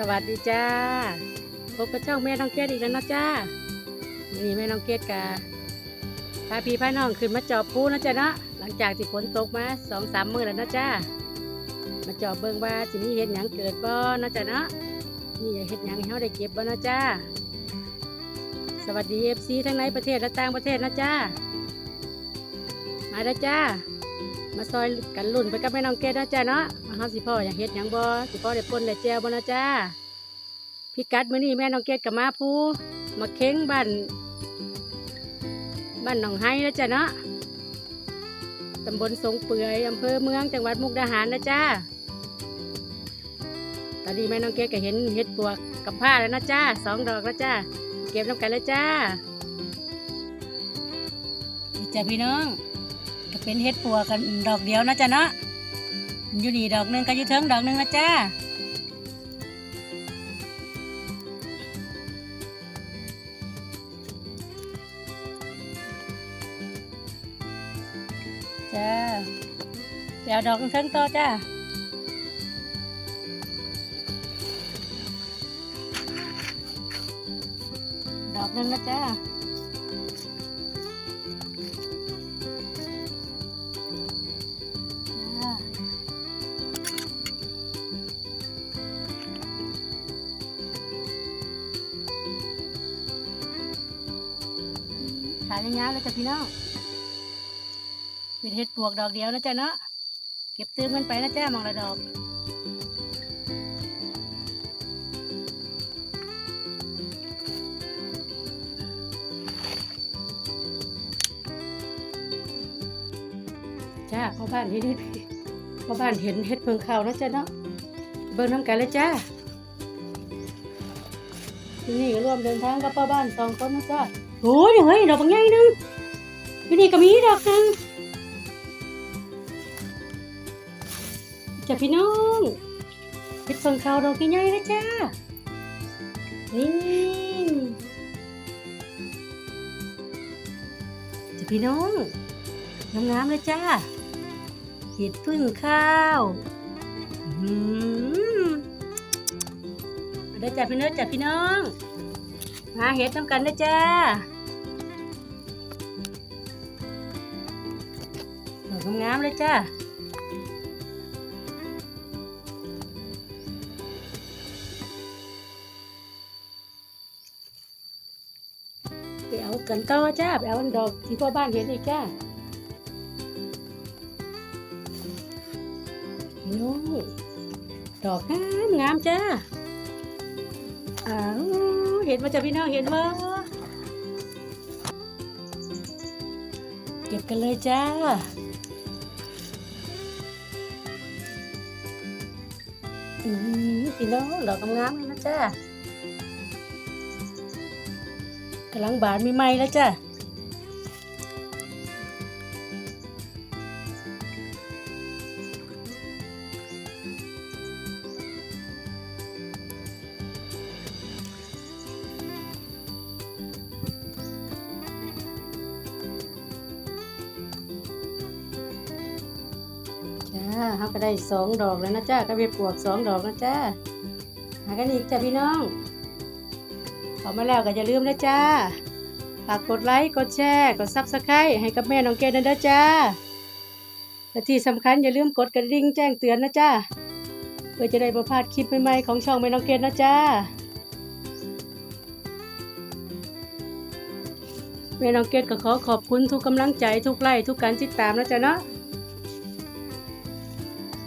สวัสดีจ้าพบกับช่องแม่น้องเกดอีกแล้วนะจ้านนี้แม่น้องเกดกาพาพี่พาน้องขึ้นมาจอบปูนะจ้าเนาะหลังจากที่ฝนตกมาสองสามมื้อแล้วนะจ้ามาจอบเบิ่งว่าจะมีเห็ดหยังเกิดบ่นะจ้าเนาะนี่เห็ดหยังให้เราได้เก็บบ่นะจ้าสวัสดีเอฟซีทั้งในประเทศและต่างประเทศนะจ้ามาแล้วจ้า มาซอยกันลุ่นไปกับแม่น้องเกดนะจ้าเนาะมาเฮาสิพ่ออยากเฮ็ดหยังบ่สิพ่อได้ปนได้แจวบ่นะจ้าพิกัดมื้อนี้แม่น้องเกดกับมาผู้มาเค้งบ้านบ้านหนองไห้นะจ้าเนาะตำบลสงเปื่อยอำเภอเมืองจังหวัดมุกดาหารนะจ้าตอนนี้แม่น้องเกดก็เห็นเห็ดปวกกับผ้าแล้วนะจ้าสองดอกแล้วจ้าเก็บน้ำกันเลยจ้านี่จ้าพี่น้อง ก็เป็นเห็ดปัวกันดอกเดียวนะจ๊ะเนาะอยู่นี่ดอกหนึ่งก็อยู่เทิงดอกหนึ่งนะจ้าจ้าเดี๋ยวดอกเทิงต่อจ้าดอกหนึ่งนะจ้าจ้าายยาวๆเลยจ้ะพี่น้องเป็นเห็ดปวกดอกเดียวนะจ๊ะเนาะเก็บตื้มกันไปนะจ๊ะมองละดอกจ้าพ่อบ้านเห็นเห็ดพ่อบ้านเห็นเห็ดเพิงเขานะจ๊ะเนาะเบิ่งน้ำกันเลยจ้าที่นี่ก็ร่วมเดินทางกับพ่อบ้านสองคนนะจ้า โอ้ยเฮ้ยดอกบางใหญ่นึงที่นี่ก็มีดอกนึงจ้าพี่น้องเห็ดเพิงเขาดอกใหญ่ๆนะจ้า นี่จ้าพี่น้องงามๆเลยจ้าเห็ดพึ่งข้าวอืมได้จ้าพี่น้องจ้าพี่น้อง มาเห็ดทำกันนะจ้าดอกงามๆเลยจ้าไปเอากันต่อจ้าไปเอาดอกที่พ่อบ้านเห็นอีกจ้าพี่น้องดอกงามงามจ้าอ้าว เห็นมาจ้ะพี่น้องเห็นว่าเก็บกันเลยจ้าอืมพี่น้องดอกงามๆเลยนะจ้ากำลังบานใหม่ๆแล้วจ้า เขาก็ได้สองดอกแล้วนะจ้าก็ไปปวกสองดอกนะจ้าหากันอีกจ้าพี่น้องขอมาแล้วก็อย่าลืมนะจ้าฝากกดไลค์กดแชร์กดซับสไครต์ให้กับแม่น้องเกดนะจ้าและที่สำคัญอย่าลืมกดกระดิ่งแจ้งเตือนนะจ้าเพื่อจะได้ประพลาดคลิปใหม่ๆของช่องแม่น้องเกดนะจ้าแม่น้องเกดก็ขอขอบคุณทุกกำลังใจทุกไลค์ทุกการติดตามนะจ้าเนาะ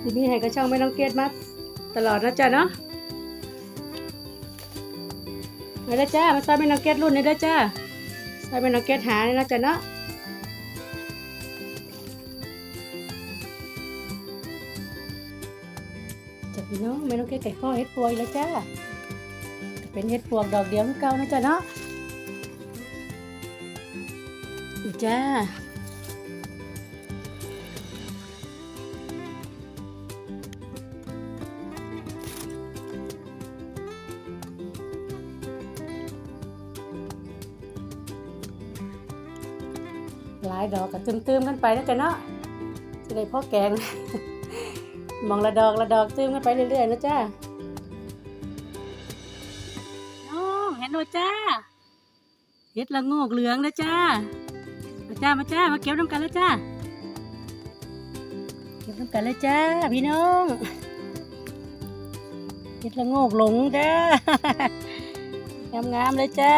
ที่มีให้กับช่องไม่ต้องเกตมาตลอดนะจ๊ะเนาะมาแล้จ้า มาซอยไม่ต้องเกตรุ่นนี้ได้จ้าซอยไม่ต้องเกตหาเนี่ยนะจ๊ะเนาะจะพี่น้องไม่ต้องเกตไก่ข้อเฮ็ดปวกแล้วจ้าจะเป็นเฮ็ดปวกดอกเดียวเก่านะจ๊ะเนาะจ้าายดอกก็ตึมๆกันไปนะจ๊ะเนาะจะได้พ่อแกง มองละดอกละดอกตึมกันไปเรื่อยๆนะจ้ากันด้วยจ้าเฮ็ดละโงกเหลืองนะจ้ามาจ้ามาจ้ามาเก็บน้ำกันแล้วจ้าเก็บน้ำกันเลยจ้าพี่น้องเฮ็ดละโงกหลงจ้างามๆเลยจ้า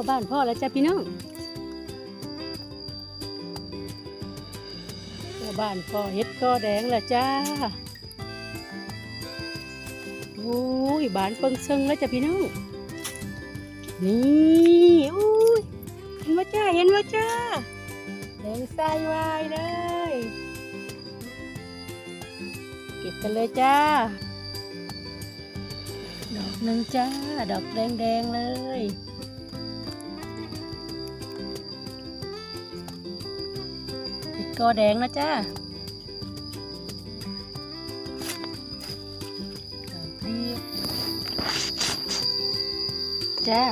อบ้านพ่อแล้วจ้าพี่น้องพ่อบ้านพ่อเฮ็ดก็แดงแล้วจ้าโอ้ยบานเปิงซึ่งแล้วจ้ะพี่น้องนี่อุ้ยเห็นว่าจ้าเห็นว่าจ้าแดงใสวายเลยเก็บกันเลยจ้าดอกหนึ่งจ้า ดอกแดงๆเลย กอแดงนะจ้าจ้า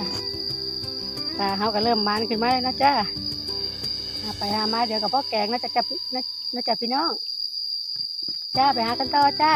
ตาเขาก็เริ่มมันขึ้นมาแล้วนะจ้าไปหามาเดี๋ยวกับพ่อแกงนะจะจับนะจะพี่น้อง จ้าไปหากันต่อจ้า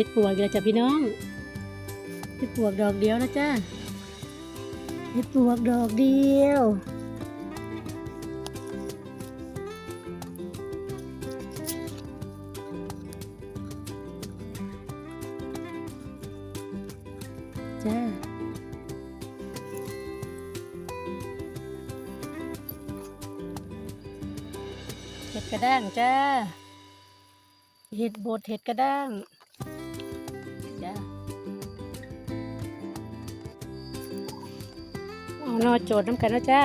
ห็ดปวกอีกแล้วจ้ะพี่น้องเห็ดปวกดอกเดียวนะจ้าเห็ดปวกดอกเดียวจ้าเห็ดกระด้างจ้า เห็ดบดเห็ดกระด้าง นอโจดน้ำกันนะจ้า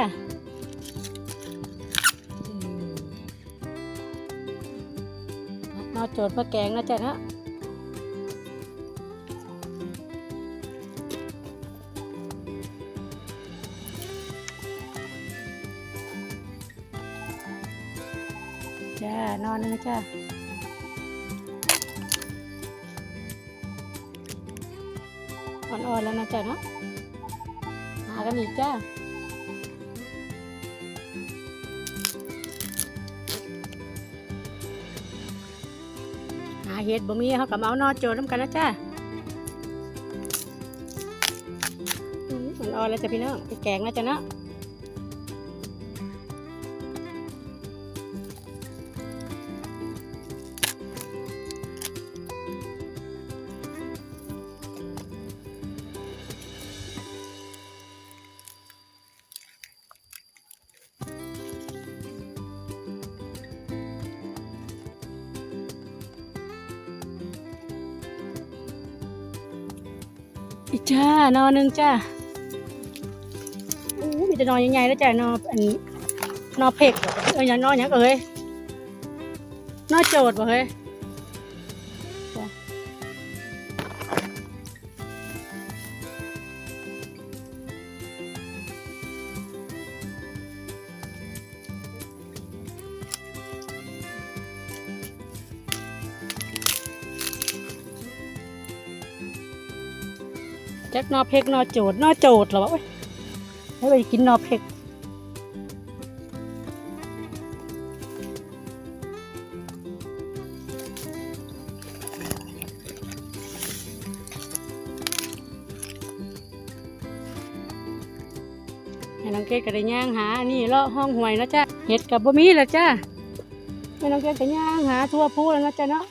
อืมนโจดมาแกงนะจ้านะจ้านอนนะจ้าอ่อนๆแล้วนะจ๊ะเนาะ หากันอีกจ้าหาเห็ดบ่มีเขากับเอานอโจดน้ำกันนะจ้าอ่อนๆแล้วจ้ะพี่น้องไปแกงนะจ๊ะเนาะ อีกจ้านอนหนึ่งจ้าอู้มีแต่นอนใหญ่ๆแล้วจ้านออันนอนเพ็กเอ้ยนอนอย่างเอ้ยนอนโจดบ่เฮ้ย จักนอเพกนอโจดนอโจดเหรอวะให้ไปกินนอเพกให้น้องเกดก็ได้ย่างหา นี่เลาะห้องห่วยนะจ้ะเห็ดกับบ่มีแล้วจ้าให้น้องเกดก็ย่างหาทั่วพูแล้วนะจ้ะเนาะ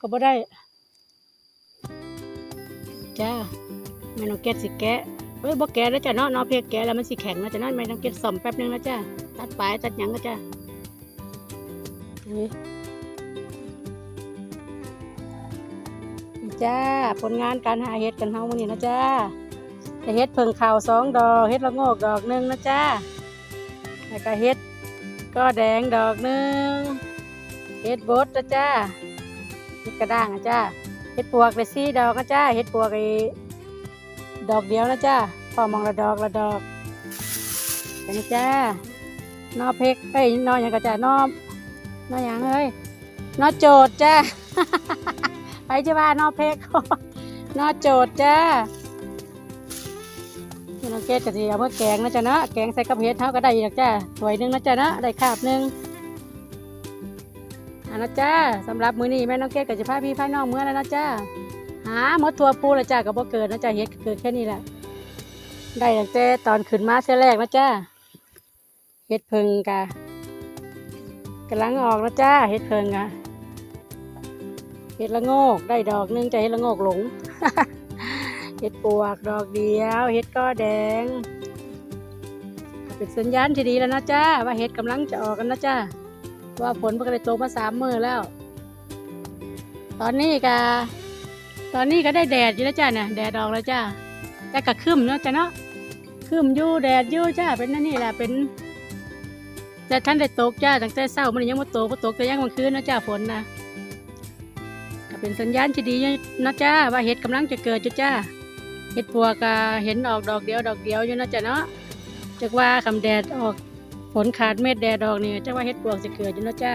ก็บ่ได้ แม่น้องเกดสิแกะเอ้ยบ่แกะแล้วจ้ะเนาะเนอเพียแกะแล้วมันสิแข็งนะจ้ะเนาะแม่น้องเกดซ่อมแป๊บนึงนะจ้าตัดปลายตัดหยังนะจ้านี่จ้าผลงานการหาเห็ดกันเฮามื้อนี้นะจ้าเห็ดเพิ่งข่าวสองดอกเห็ดละโงกดอกหนึงนะจ้าแล้วก็เห็ดก็แดงดอกหนึ่งเห็ดบดนะจ้าเห็ดกระด้างนะจ้าเห็ดปวกเลยสี่ดอกนะจ้าเห็ดปวกไอ ดอกเดียวนะจ้าพอมองละดอกละดอกเห็นไหมจ้านอเพกเอ้ยนออย่างกระจ้านอนออย่างเอ้ยนอโจดจ้าไปจ้าบ้านอเพกนอโจดจ้าน้องเกดกะทิเอามาแกงนะจ๊ะเนาะแกงใส่กับเห็ดเท่าก็ได้อีกจ้าถ้วยหนึงนะจ๊ะเนาะได้คาบหนึงอันนะจ้าสำหรับมื้อนี้แม่น้องเกดกับจะพาพี่พาน้องเมื่อแล้วนะจ้า หาหมดทัวปูแล้วจ้าก็บ่เกิดนะจ้าเห็ดเกิดแค่นี้แหละได้ตั้งแต่ตอนขึ้นมาเสียแรกนะจ้าเห็ดเพิงกะกำลังออกนะจ้าเห็ดเพิงกะเห็ดละโงกได้ดอกนึงจ้าเห็ดละโงกหลงเห็ดปวกดอกเดียวเห็ดก็แดงเป็นสัญญาณที่ดีแล้วนะจ้าว่าเห็ดกำลังจะออกกันนะจ้าว่าฝนมันก็ได้ตมาสามมือแล้ว ตอนนี้ก็ ตอนนี้ก็ได้แดดอยู่แล้วจ้าเนี่ยแดดออกแล้วจ้าแต่ก็ครึ้มเนาะจ้าเนาะครึ้มอยู่แดดอยู่จ้าเป็นนั่นนี่แหละเป็นแต่ท่านได้ตกจ้าตั้งแต่เช้ามันยังไม่ตกพอตกแต่ยังกลางคืนนะจ้าฝนนะก็เป็นสัญญาณที่ดีนะจ้าว่าเห็ดกำลังจะเกิดจ้าเห็ดปัวกาเห็นออกดอกเดียวดอกเดียวอยู่นะจ๊ะเนาะจากว่าคำแดดออกฝนขาดเม็ดแดดดอกนี่จากว่าเห็ดปวกจะเกิดอยู่นะจ้า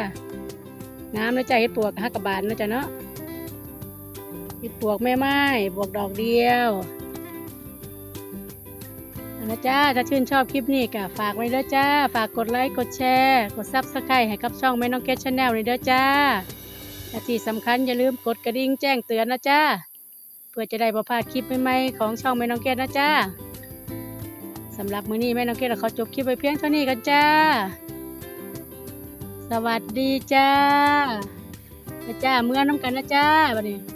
งามนะจ๊ะเห็ดปวกฮักกระบาลนะจ๊ะเนาะ เห็ดปวกแม่ไม้บวกดอกเดียวนะจ้าถ้าชื่นชอบคลิปนี้ก็ฝากไว้เด้อจ้า ฝากกดไลค์ กดแชร์ กดซับสไครต์ให้กับช่องแม่น้องเกดชาแนลเลยเด้อจ้าและที่สำคัญอย่าลืมกดกระดิ่งแจ้งเตือนนะจ้า เพื่อจะได้ประพลาดคลิปใหม่ๆของช่องแม่น้องเกดนะจ้าสำหรับมื้อนี้แม่น้องเกดขอจบคลิปไปเพียงเท่านี้กันจ้า สวัสดีจ้านะจ้าเมื่อน้ำกันนะจ้าวันนี้